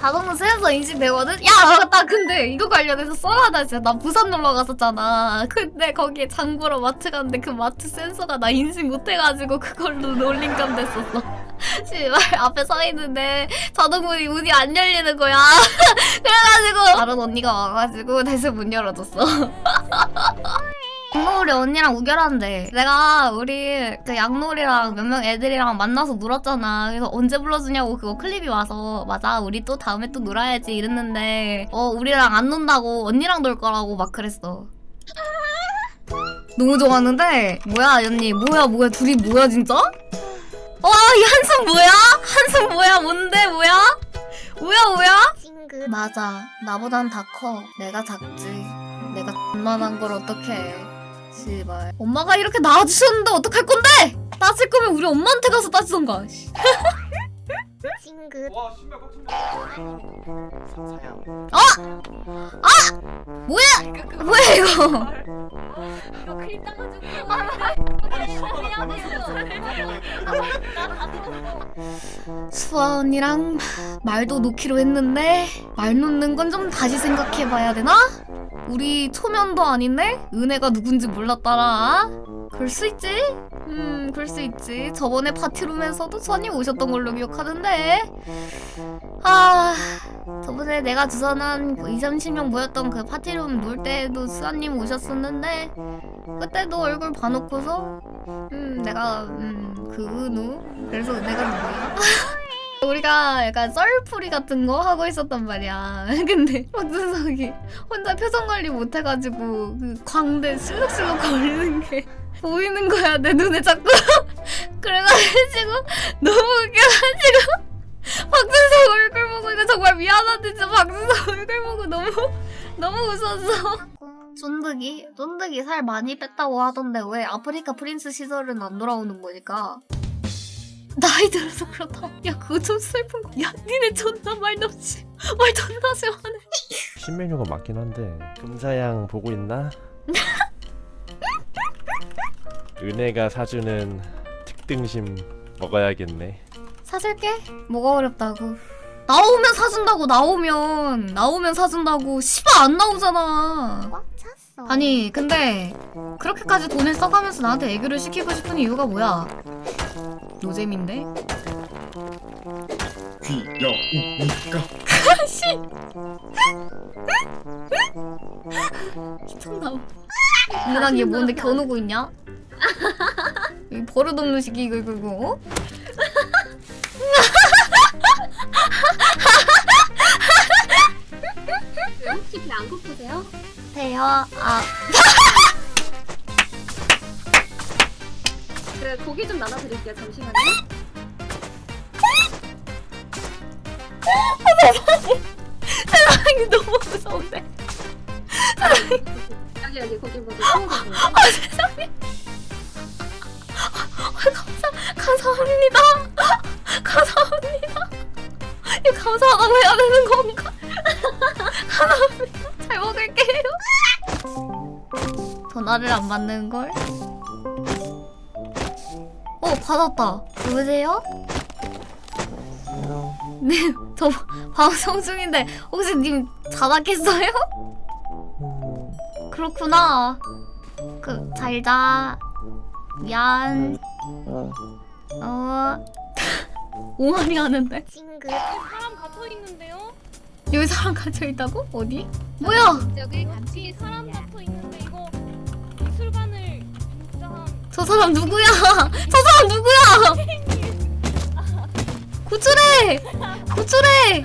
자동 센서 인식되거든? 야, 나 근데 이거 관련해서 썰하다 진짜. 나 부산 놀러 갔었잖아. 근데 거기에 장보러 마트 갔는데 그 마트 센서가 나 인식 못해가지고 그걸로 놀림감 됐었어. 씨발, 앞에 서 있는데 자동문이 문이 안 열리는 거야. 그래가지고 다른 언니가 와가지고 대신 문 열어줬어. 양놀이 언니랑 우결한데 내가 우리 그 양놀이랑 몇 명 애들이랑 만나서 놀았잖아 그래서 언제 불러주냐고 그거 클립이 와서 맞아 우리 또 다음에 또 놀아야지 이랬는데 어 우리랑 안 논다고 언니랑 놀 거라고 막 그랬어 너무 좋았는데 뭐야 언니 뭐야 뭐야 둘이 뭐야 진짜? 와이 한숨 뭐야? 한숨 뭐야 뭔데 뭐야? 뭐야 뭐야? 맞아. 나보단 다 커. 내가 작지. 내가 만한 걸 어떡해. 씨발. 엄마가 이렇게 낳아주셨는데 어떡할 건데? 따질 거면 우리 엄마한테 가서 따지던가. 씨. 싱긋 와 신발 꽉 찼네. 뭐야? 뭐야 이거? 이거 클립 따가지고 수아 언니랑 말도 놓기로 했는데 말 놓는 건 좀 다시 생각해봐야 되나? 우리 초면도 아닌데 은혜가 누군지 몰랐더라. 그럴 수 있지? 음, 그럴 수 있지. 저번에 파티룸에서도 수아님 오셨던 걸로 기억하는데. 아, 저번에 내가 주선한 그 2, 30명 모였던 그 파티룸 놀 때도 수아님 오셨었는데 그때도 얼굴 봐놓고서 음, 내가 음, 그 은우 그래서 내가 누구야? 우리가 약간 썰풀이 같은 거 하고 있었단 말이야. 근데 박준석이 혼자 표정 관리 못 해가지고 그 광대 실룩실룩 거리는 게 보이는 거야 내 눈에 자꾸. 그래가지고 너무 웃겨가지고 박준석 얼굴 보고 이거 정말 미안한데 진짜 박준석 얼굴 보고 너무 너무 웃었어. 쫀득이 쫀득이 살 많이 뺐다고 하던데 왜 아프리카 프린스 시절은 안 돌아오는 거니까? 나이 들어서 그렇다. 야 그거 좀 슬픈 거. 야 니네 존나 말도 없이 말 존나 싫어하네. 신메뉴가 맞긴 한데 금사양 보고 있나? 은혜가 사주는 특등심 먹어야겠네. 사줄게. 뭐가 어렵다고? 나오면 사준다고 나오면 나오면 사준다고 씨발 안 나오잖아. 꽉 찼어 아니 근데 그렇게까지 돈을 써가면서 나한테 애교를 시키고 싶은 이유가 뭐야? 노잼인데? 귀여우니까 미쳤나 봐. 누나 얘 뭔데 겨누고 있냐? 이 버릇없는 시기 이거 이거 이거 어? 혹시 배안 고프세요? 배요? 아 그래 고기 좀 나눠드릴게요 잠시만요. 세상이 너무 무서운데. 여기 여기 고기 고기 구워주세요. 아 세상에. 아, 감사, 감사합니다. 감사합니다. 이거 감사하다고 해야 되는 건가? 감사합니다. 잘 먹을게요. 전화를 안 받는 걸? 어 받았다 여보세요? 네, 저 방송 중인데 혹시 님 자다깼어요? 그렇구나. 그 잘 자. 미안. 어. 오만이 하는데 싱긋 사람 갇혀 있는데요? 여기 사람 갇혀 있다고? 어디? 뭐야? 여기 같이 사람 갇혀 있는 저 사람 누구야? 저 사람 누구야? 구출해! 구출해!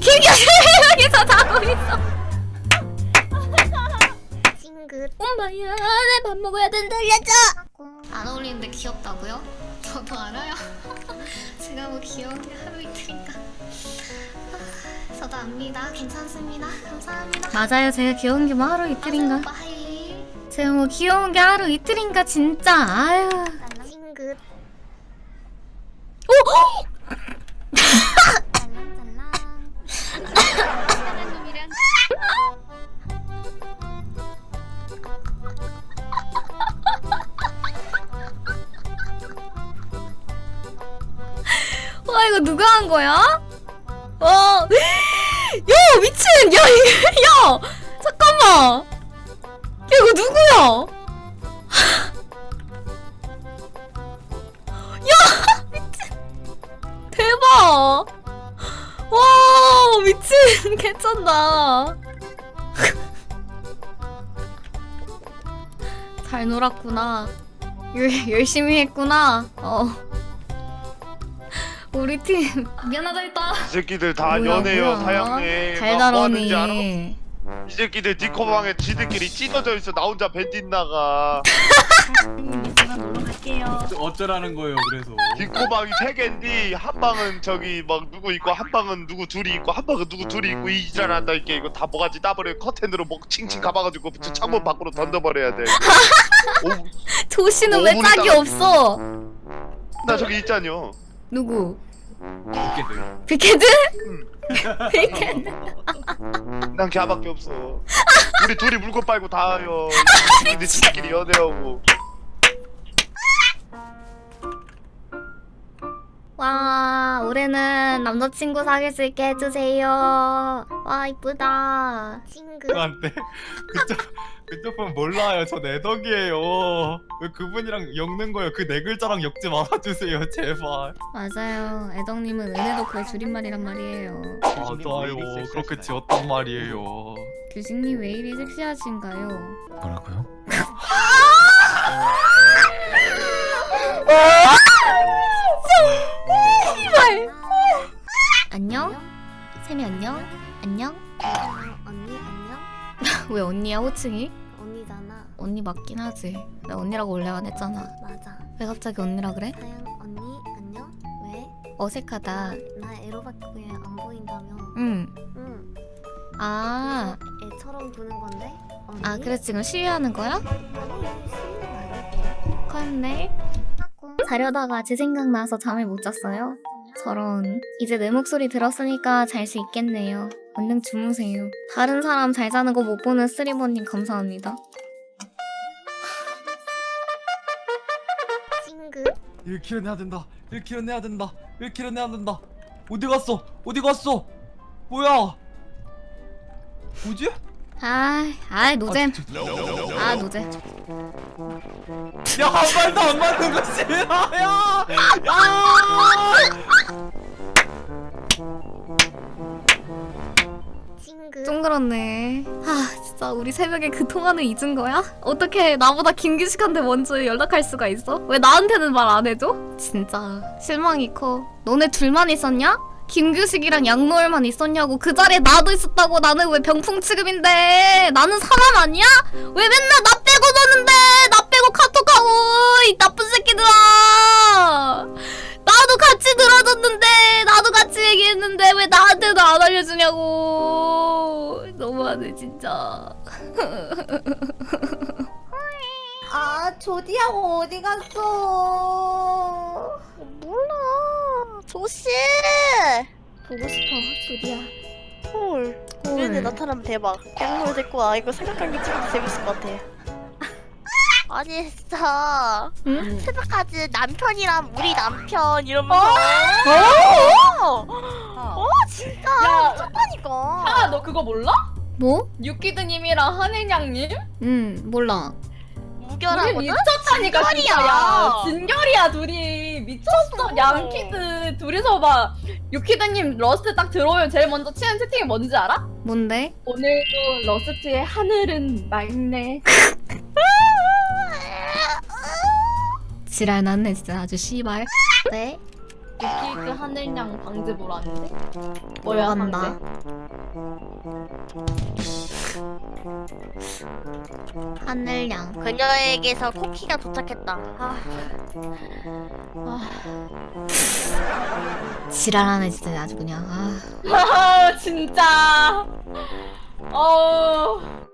김경태 여기서 자고 있어. 싱긋 엄마야, 내 밥 먹어야 된다, 알려줘! 안 어울리는데 귀엽다고요? 저도 알아요. 제가 뭐 귀여운 게 하루 이틀인가. 아, 저도 압니다. 괜찮습니다. 감사합니다. 맞아요. 제가 귀여운 게 뭐 하루 이틀인가. 재홍아 귀여운 게 하루 이틀인가 진짜. 아유. 찡긋. 오! 어? 와 이거 누가 한 거야? 와, 야 미친, 야 이게, 야! 잠깐만, 야 이거 누구야? 야 미친, 대박, 와 미친, 개쩐다. 잘 놀았구나. 열, 열심히 했구나. 어. 우리 팀 미안하다 했다. 이 새끼들 다 뭐야, 연애요 뭐야. 하는지 알아? 달달하니. 이 새끼들 니코방에 지들끼리 찢어져 있어. 나 혼자 벤딘 나가. 어쩌라는 거예요 그래서? 니코방이 세 개인데 한 방은 저기 막 누구 있고 한 방은 누구 둘이 있고 한 방은 누구 둘이 있고 이 지랄한다 이게 이거 다 뭐가지? 따버려 커튼으로 뭐 칭칭 감아가지고 저 창문 밖으로 던져버려야 돼나 조씨는 왜 오분이 짝이 딱- 없어? 저기 있잖여. 누구? 어깨들 빅헤드? 빅헤드? 난 걔밖에 없어 우리 둘이 물건 빨고 다 해요 근데 지들끼리 연애하고 와 올해는 남자친구 사귈 수 있게 해주세요. 와 이쁘다. 찡긋 저한테 그쪽 그쪽 분 몰라요 저 내덕이에요 왜 그분이랑 엮는 거예요 그 네 글자랑 엮지 말아주세요 제발 맞아요. 애덕님은 은혜도 그의 줄임말이란 말이에요. 맞아요 그렇게 지었단 말이에요 규식님 왜 이리 섹시하신가요? 뭐라고요? 안녕? 세미 안녕? 안녕? 안녕 언니 안녕 왜 언니야 호칭이? 언니잖아 언니 맞긴 하지. 나 언니라고 원래 안 했잖아. 맞아 왜 갑자기 언니라 그래? 사양 언니 안녕 왜? 어색하다. 나, 나 에로밖에 안 보인다며 응. 응 아, 그래서 애처럼 구는 건데 언니? 아 그래 지금 시위하는 거야? 아니 시는 아니고 컸네. 자려다가 제 생각 나서 잠을 못 잤어요. 저런 이제 내 목소리 들었으니까 잘 수 있겠네요. 얼른 주무세요. 다른 사람 잘 자는 거 못 보는 쓰리버님 감사합니다. 찡긋 1kg 내야 된다 1kg 내야 된다 1kg 내야 된다 어디 갔어 어디 갔어 뭐야 뭐지? 아, 아 노잼. 아, 노잼. 야, 한 발도 안 맞는 거 싫어요! 좀 그렇네. 아 진짜 우리 새벽에 그 통화는 잊은 거야? 어떻게 나보다 김규식한테 먼저 연락할 수가 있어? 왜 나한테는 말 안 해줘? 진짜 실망이 커. 너네 둘만 있었냐? 김규식이랑 양노을만 있었냐고 그 자리에 나도 있었다고 나는 왜 병풍 취급인데 나는 사람 아니야? 왜 맨날 나 빼고 노는데 나 빼고 카톡하고 이 나쁜 새끼들아 나도 같이 들어줬는데 나도 같이 얘기했는데 왜 나한테도 안 알려주냐고 너무하네 진짜 아, 조디하고 어디 갔어? 몰라. 조씨! 보고 싶어 조디야 헐. 얘네 나타나면 대박. 갱물 데리고 와. 이거 생각한 게 진짜 재밌을 것 같아. 아니, 진짜. 응? 새벽까지 남편이랑 우리 남편 이러면서. 어? 어, 진짜. 야, 미쳤다니까. 아, 너 그거 몰라? 뭐? 유키드님이랑 한혜냥님? 응 몰라 무결하거든? 미쳤다니까. 진짜야. 진결이야 둘이 미쳤어. 양키드 둘이서 막 유키드님 러스트 딱 들어오면 제일 먼저 치는 채팅이 뭔지 알아? 뭔데? 오늘도 러스트의 하늘은 맑네. 지랄 났네 진짜 아주 씨발 네. 유키드 하늘냥 방제 보라는데? 뭐야 간다 방제? 하늘양 그녀에게서 쿠키가 도착했다. 아, 아, 지랄하네 진짜 아주 그냥 아 아 진짜. 어.